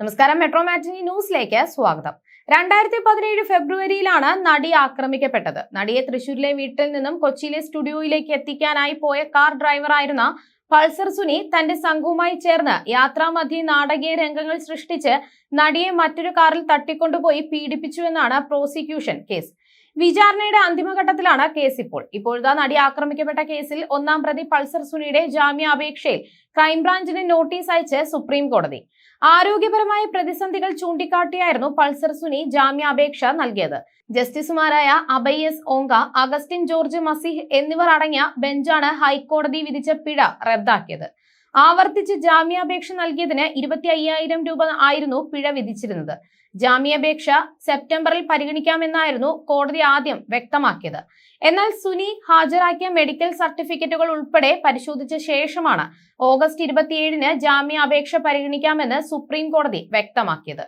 നമസ്കാരം. മെട്രോ മാറ്റിനി ന്യൂസിലേക്ക് സ്വാഗതം. രണ്ടായിരത്തി പതിനേഴ് ഫെബ്രുവരിയിലാണ് നടി ആക്രമിക്കപ്പെട്ടത്. നടിയെ തൃശൂരിലെ വീട്ടിൽ നിന്നും കൊച്ചിയിലെ സ്റ്റുഡിയോയിലേക്ക് എത്തിക്കാനായി പോയ കാർ ഡ്രൈവറായിരുന്ന പൾസർ സുനി തന്റെ സംഘവുമായി ചേർന്ന് യാത്രാമധ്യേ നാടകീയ രംഗങ്ങൾ സൃഷ്ടിച്ച് നടിയെ മറ്റൊരു കാറിൽ തട്ടിക്കൊണ്ടുപോയി പീഡിപ്പിച്ചുവെന്നാണ് പ്രോസിക്യൂഷൻ കേസ്. വിചാരണയുടെ അന്തിമഘട്ടത്തിലാണ് കേസ് ഇപ്പോൾ ഇപ്പോഴത്തെ നടി ആക്രമിക്കപ്പെട്ട കേസിൽ ഒന്നാം പ്രതി പൾസർ സുനിയുടെ ജാമ്യാപേക്ഷയിൽ ക്രൈംബ്രാഞ്ചിന് നോട്ടീസ് അയച്ച് സുപ്രീം കോടതി ആരോഗ്യപരമായ പ്രതിസന്ധികൾ ചൂണ്ടിക്കാട്ടിയായിരുന്നു പൾസർ സുനി ജാമ്യാപേക്ഷ നൽകിയത്. ജസ്റ്റിസുമാരായ അബൈ എസ് ഓങ്ക അഗസ്റ്റിൻ ജോർജ് മസിഹ് എന്നിവർ അടങ്ങിയ ബെഞ്ചാണ് ഹൈക്കോടതി വിധിച്ച പിഴ റദ്ദാക്കിയത്. ആവർത്തിച്ച് ജാമ്യാപേക്ഷ നൽകിയതിന് ഇരുപത്തി അയ്യായിരം രൂപ ആയിരുന്നു പിഴ വിധിച്ചിരുന്നത്. ജാമ്യാപേക്ഷ സെപ്റ്റംബറിൽ പരിഗണിക്കാമെന്നായിരുന്നു കോടതി ആദ്യം വ്യക്തമാക്കിയത്. എന്നാൽ സുനി ഹാജരാക്കിയ മെഡിക്കൽ സർട്ടിഫിക്കറ്റുകൾ ഉൾപ്പെടെ പരിശോധിച്ച ശേഷമാണ് ഓഗസ്റ്റ് ഇരുപത്തിയേഴിന് ജാമ്യാപേക്ഷ പരിഗണിക്കാമെന്ന് സുപ്രീം കോടതി വ്യക്തമാക്കിയത്.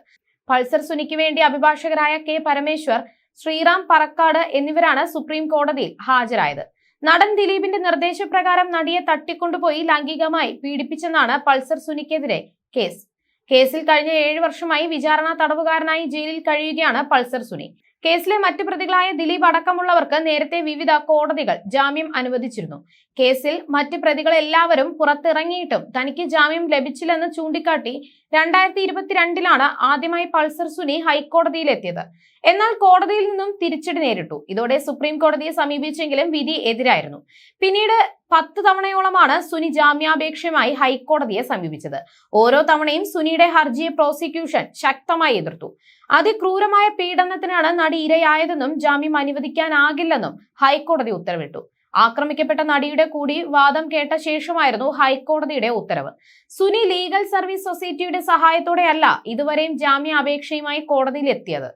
പൾസർ സുനിക്ക് വേണ്ടി അഭിഭാഷകരായ കെ പരമേശ്വർ ശ്രീറാം പറക്കാട് എന്നിവരാണ് സുപ്രീം കോടതിയിൽ ഹാജരായത്. നടൻ ദിലീപിന്റെ നിർദ്ദേശപ്രകാരം നടിയെ തട്ടിക്കൊണ്ടുപോയി ലൈംഗികമായി പീഡിപ്പിച്ചെന്നാണ് പൾസർ സുനിക്കെതിരെ കേസ്. കേസിൽ കഴിഞ്ഞ ഏഴു വർഷമായി വിചാരണ തടവുകാരനായി ജയിലിൽ കഴിയുകയാണ് പൾസർ സുനി. കേസിലെ മറ്റു പ്രതികളായ ദിലീപ് അടക്കമുള്ളവർക്ക് നേരത്തെ വിവിധ കോടതികൾ ജാമ്യം അനുവദിച്ചിരുന്നു. കേസിൽ മറ്റ് പ്രതികൾ എല്ലാവരും പുറത്തിറങ്ങിയിട്ടും തനിക്ക് ജാമ്യം ലഭിച്ചില്ലെന്ന് ചൂണ്ടിക്കാട്ടി രണ്ടായിരത്തി ഇരുപത്തിരണ്ടിലാണ് ആദ്യമായി പൾസർ സുനി ഹൈക്കോടതിയിലെത്തിയത്. എന്നാൽ കോടതിയിൽ നിന്നും തിരിച്ചടി നേരിട്ടു. ഇതോടെ സുപ്രീം കോടതിയെ സമീപിച്ചെങ്കിലും വിധി എതിരായിരുന്നു. പിന്നീട് പത്ത് തവണയോളമാണ് സുനി ജാമ്യാപേക്ഷയുമായി ഹൈക്കോടതിയെ സമീപിച്ചത്. ഓരോ തവണയും സുനിയുടെ ഹർജിയെ പ്രോസിക്യൂഷൻ ശക്തമായി എതിർത്തു. അതിക്രൂരമായ പീഡനത്തിനാണ് നടി ഇരയായതെന്നും ജാമ്യം അനുവദിക്കാനാകില്ലെന്നും ഹൈക്കോടതി ഉത്തരവിട്ടു. ആക്രമിക്കപ്പെട്ട നടിയുടെ കൂടി വാദം കേട്ട ശേഷമായിരുന്നു ഹൈക്കോടതിയുടെ ഉത്തരവ്. സുനി ലീഗൽ സർവീസ് സൊസൈറ്റിയുടെ സഹായത്തോടെയല്ല ഇതുവരെയും ജാമ്യാപേക്ഷയുമായി കോടതിയിലെത്തിയത്.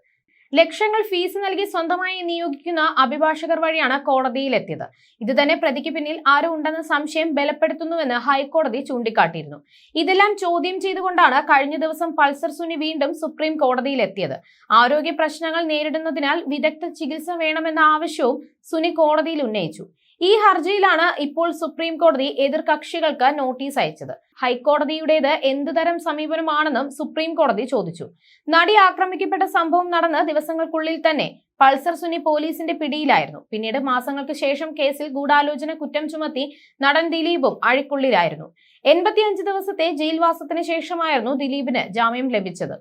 ലക്ഷങ്ങൾ ഫീസ് നൽകി സ്വന്തമായി നിയോഗിക്കുന്ന അഭിഭാഷകർ വഴിയാണ് കോടതിയിലെത്തിയത്. ഇതുതന്നെ ഇത് പ്രതിക്ക് പിന്നിൽ ആരോ ഉണ്ടെന്ന സംശയം ബലപ്പെടുത്തുന്നുവെന്ന് ഹൈക്കോടതി ചൂണ്ടിക്കാട്ടിയിരുന്നു. ഇതെല്ലാം ചോദ്യം ചെയ്തുകൊണ്ടാണ് കഴിഞ്ഞ ദിവസം പൾസർ സുനി വീണ്ടും സുപ്രീം കോടതിയിലെത്തിയത്. ആരോഗ്യ പ്രശ്നങ്ങൾ നേരിടുന്നതിനാൽ വിദഗ്ധ ചികിത്സ വേണമെന്ന ആവശ്യവും സുനി കോടതിയിൽ ഉന്നയിച്ചു. ഈ ഹർജിയിലാണ് ഇപ്പോൾ സുപ്രീം കോടതി എതിർകക്ഷികൾക്ക് നോട്ടീസ് അയച്ചത്. ഹൈക്കോടതിയുടേത് എന്തുതരം സമീപനമാണെന്നും സുപ്രീം കോടതി ചോദിച്ചു. നടി ആക്രമിക്കപ്പെട്ട സംഭവം നടന്ന് ദിവസങ്ങൾക്കുള്ളിൽ തന്നെ പൾസർ സുനി പോലീസിന്റെ പിടിയിലായിരുന്നു. പിന്നീട് മാസങ്ങൾക്ക് ശേഷം കേസിൽ ഗൂഢാലോചന കുറ്റം ചുമത്തി നടൻ ദിലീപും അഴിക്കുള്ളിലായിരുന്നു. എൺപത്തിയഞ്ച് ദിവസത്തെ ജയിൽവാസത്തിന് ശേഷമായിരുന്നു ദിലീപിന് ജാമ്യം ലഭിച്ചത്.